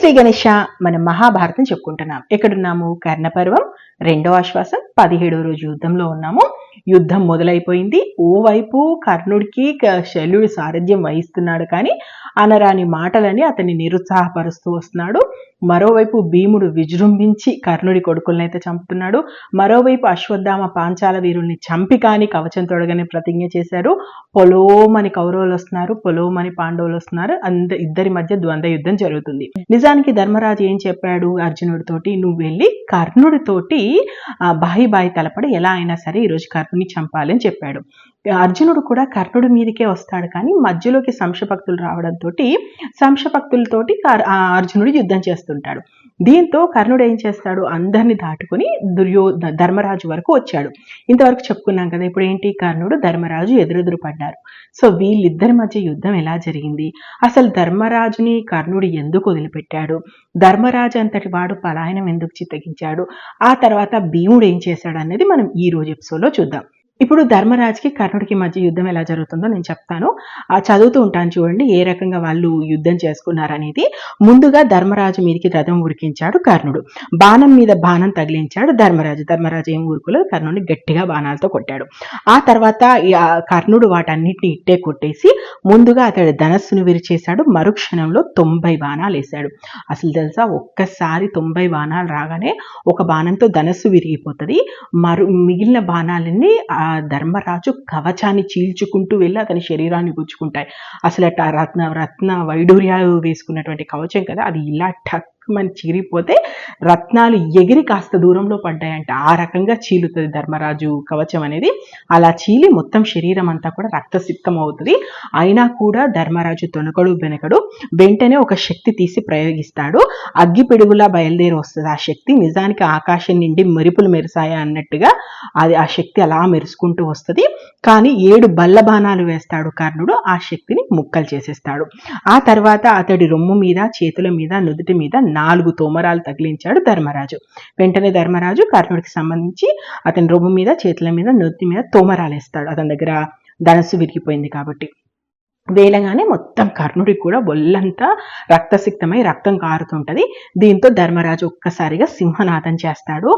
శ్రీ గణేష మన మహాభారతం చెప్పుకుంటున్నాం. ఎక్కడున్నాము? కర్ణపర్వం. రెండో ఆశ్వాసం. పదిహేడో రోజు యుద్ధంలో ఉన్నాము. యుద్ధం మొదలైపోయింది. ఓవైపు కర్ణుడికి క- శల్యుడు సారథ్యం వహిస్తున్నాడు కానీ అనరాని మాటలని అతన్ని నిరుత్సాహపరుస్తూ వస్తున్నాడు. మరోవైపు భీముడు విజృంభించి కర్ణుడి కొడుకుల్ని అయితే చంపుతున్నాడు. మరోవైపు అశ్వత్థామ పాంచాల వీరుల్ని చంపి కాని కవచం తొడగని ప్రతిజ్ఞ చేశారు. పొలోమని కౌరవులు వస్తున్నారు పొలోమని పాండవులు వస్తున్నారు. అంద ఇద్దరి మధ్య ద్వంద్వ యుద్ధం జరుగుతుంది. నిజానికి ధర్మరాజు ఏం చెప్పాడు అర్జునుడితోటి? నువ్వు వెళ్ళి కర్ణుడితోటి ఆ, బాయి బాయి తలపడి ఎలా అయినా సరే ఈరోజు కర్ణుని చంపాలని చెప్పాడు. అర్జునుడు కూడా కర్ణుడి మీదకే వస్తాడు. కానీ మధ్యలోకి సంశభక్తులు రావడంతో సంశభక్తులతోటి కర్- ఆ అర్జునుడు యుద్ధం చేస్తుంటాడు. దీంతో కర్ణుడు ఏం చేస్తాడు? అందరిని దాటుకుని దుర్యో ధర్మరాజు వరకు వచ్చాడు. ఇంతవరకు చెప్పుకున్నాం కదా ఇప్పుడు ఏంటి? కర్ణుడు ధర్మరాజు ఎదురెదురు పడ్డారు సో వీళ్ళిద్దరి మధ్య యుద్ధం ఎలా జరిగింది? అసలు ధర్మరాజుని కర్ణుడు ఎందుకు వదిలిపెట్టాడు? ధర్మరాజు అంతటి వాడు పలాయనం ఎందుకు చిత్తగించాడు? ఆ తర్వాత భీముడు ఏం చేశాడు అనేది మనం ఈ రోజు ఎపిసోడ్లో చూద్దాం. ఇప్పుడు ధర్మరాజుకి కర్ణుడికి మధ్య యుద్ధం ఎలా జరుగుతుందో నేను చెప్తాను. ఆ చదువుతూ ఉంటాను చూడండి ఏ రకంగా వాళ్ళు యుద్ధం చేసుకున్నారనేది. ముందుగా ధర్మరాజు మీదకి రథం ఉరికించాడు కర్ణుడు. బాణం మీద బాణం తగిలించాడు ధర్మరాజు. ధర్మరాజు ఏం ఊరుకోలేదు కర్ణుడిని గట్టిగా బాణాలతో కొట్టాడు. ఆ తర్వాత కర్ణుడు వాటన్నిటిని ఇట్టే కొట్టేసి ముందుగా అతడు ధనస్సును విరిచేశాడు. మరుక్షణంలో తొంభై బాణాలు వేశాడు. అసలు తెలుసా ఒక్కసారి తొంభై బాణాలు రాగానే ఒక బాణంతో ధనస్సు విరిగిపోతుంది. మరు మిగిలిన బాణాలన్నీ ఆ ధర్మరాజు కవచాన్ని చీల్చుకుంటూ వెళ్ళి అతని శరీరాన్ని గుచ్చుకుంటాయి. అసలు అట్ట రత్న రత్న వైడూర్యాలు వేసుకున్నటువంటి కవచం కదా అది ఇలా టక్ మన చీరిపోతే రత్నాలు ఎగిరి కాస్త దూరంలో పడ్డాయంట. ఆ రకంగా చీలుతుంది ధర్మరాజు కవచం అనేది. అలా చీలి మొత్తం శరీరం అంతా కూడా రక్తసిక్తం అవుతుంది. అయినా కూడా ధర్మరాజు తొనకడు వెనకడు వెంటనే ఒక శక్తి తీసి ప్రయోగిస్తాడు. అగ్గి పిడుగులా బయలుదేరి వస్తుంది. ఆ శక్తి నిజానికి ఆకాశం నిండి మెరుపులు మెరిసాయా అన్నట్టుగా అది ఆ శక్తి అలా మెరుసుకుంటూ వస్తుంది. కానీ ఏడు బల్ల బాణాలు వేస్తాడు కర్ణుడు. ఆ శక్తిని ముక్కలు చేసేస్తాడు. ఆ తర్వాత అతడి రొమ్ము మీద చేతుల మీద నుదుటి మీద నాలుగు తోమరాలు తగిలించాడు ధర్మరాజు. వెంటనే ధర్మరాజు కర్ణుడికి సంబంధించి అతని రొమ్ము మీద చేతుల మీద నొత్తి మీద తోమరాలు వేస్తాడు అతని దగ్గర ధనస్సు విరిగిపోయింది కాబట్టి. వేలగానే మొత్తం కర్ణుడికి కూడా ఒళ్ళంతా రక్తసిక్తమై రక్తం కారుతుంటది. దీంతో ధర్మరాజు ఒక్కసారిగా సింహనాథం చేస్తాడు.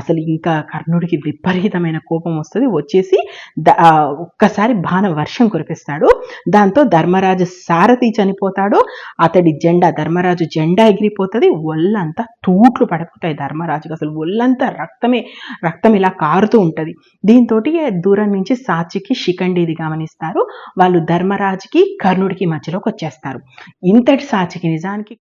అసలు ఇంకా కర్ణుడికి విపరీతమైన కోపం వస్తుంది. వచ్చేసి ఒక్కసారి బాణ వర్షం కురిపిస్తాడు. దాంతో ధర్మరాజు సారథి చనిపోతాడు. అతడి జెండా ధర్మరాజు జెండా ఎగిరిపోతుంది. ఒళ్ళంతా తూట్లు పడిపోతాయి ధర్మరాజుకి. అసలు ఒళ్ళంతా రక్తమే రక్తం ఇలా కారుతూ ఉంటుంది. దీంతో దూరం నుంచి సాచికి శిఖండిది గమనిస్తారు. వాళ్ళు ధర్మరాజుకి కర్ణుడికి మధ్యలోకి వచ్చేస్తారు. ఇంతటి సాచికి నిజానికి